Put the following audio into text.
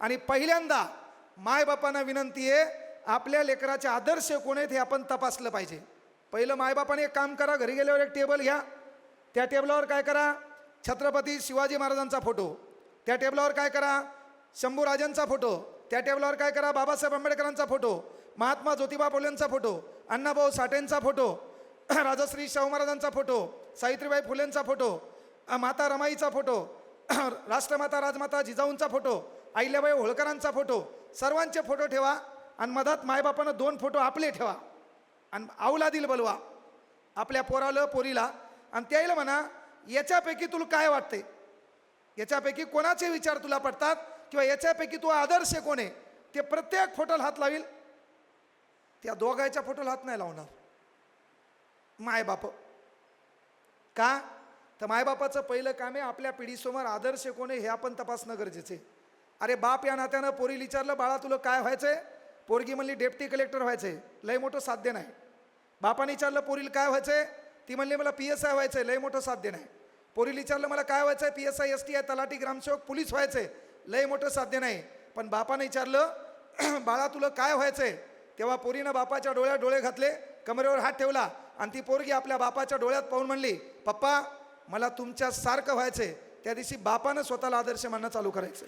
आणि पहिल्यांदा मायबापांना विनंती आहे आपल्या लेकराचे आदर्श कोण आहेत हे आपण तपासलं पाहिजे. पहिलं मायबापाने एक काम करा घरी गेल्यावर एक टेबल घ्या. त्या टेबलावर काय करा छत्रपती शिवाजी महाराजांचा फोटो. त्या टेबलावर काय करा शंभूराजांचा फोटो. त्या टेबलावर काय करा बाबासाहेब आंबेडकरांचा फोटो. महात्मा ज्योतिबा फुलेंचा फोटो. अण्णाभाऊ साठेंचा फोटो. राजश्री शाहू महाराजांचा फोटो. सावित्रीबाई फुलेंचा फोटो. माता रमाईचा फोटो. राष्ट्रमाता राजमाता जिजाऊंचा फोटो. अहिल्याबाई होळकरांचा फोटो. सर्वांचे फोटो ठेवा आणि मधात मायबापानं दोन फोटो आपले ठेवा. आणि आऊला दिल बलवा. आपल्या पोराला पोरीला. आणि त्याला म्हणा याच्यापैकी तुला काय वाटते? याच्यापैकी कोणाचे विचार तुला पडतात? किंवा याच्यापैकी तू आदर्श कोण आहे? ते प्रत्येक फोटोला हात लावील. त्या दोघांच्या फोटोला हात नाही लावणार. मायबाप. का? तर मायबापाचं पहिलं काम आहे आपल्या पिढीसमोर आदर्श कोण आहे हे आपण तपासणं गरजेचं आहे. अरे बाप या नात्यानं पोरीला विचारलं बाळा तुला काय व्हायचंय? पोरगी म्हणली डेप्टी कलेक्टर व्हायचंय. लय मोठं साध्य नाही. बापाने विचारलं पोरीला काय व्हायचंय? ती म्हणली मला पी एस आय व्हायचंय लय मोठं साध्य नाही. पोरीला विचारलं मला काय व्हायचंय? P S I S T I तलाठी ग्रामसेवक पोलीस व्हायचंय. लय मोठं साध्य नाही. पण बापाने विचारलं बाळा तुला काय व्हायचंय? तेव्हा पोरीनं बापाच्या डोळ्यात डोळे घातले कमरेवर हात ठेवला आणि ती पोरगी आपल्या बापाच्या डोळ्यात पाहून म्हणली पप्पा मला तुमच्या सारखं व्हायचंय. त्या दिवशी बापानं स्वतःला आदर्श मानणं चालू करायचं.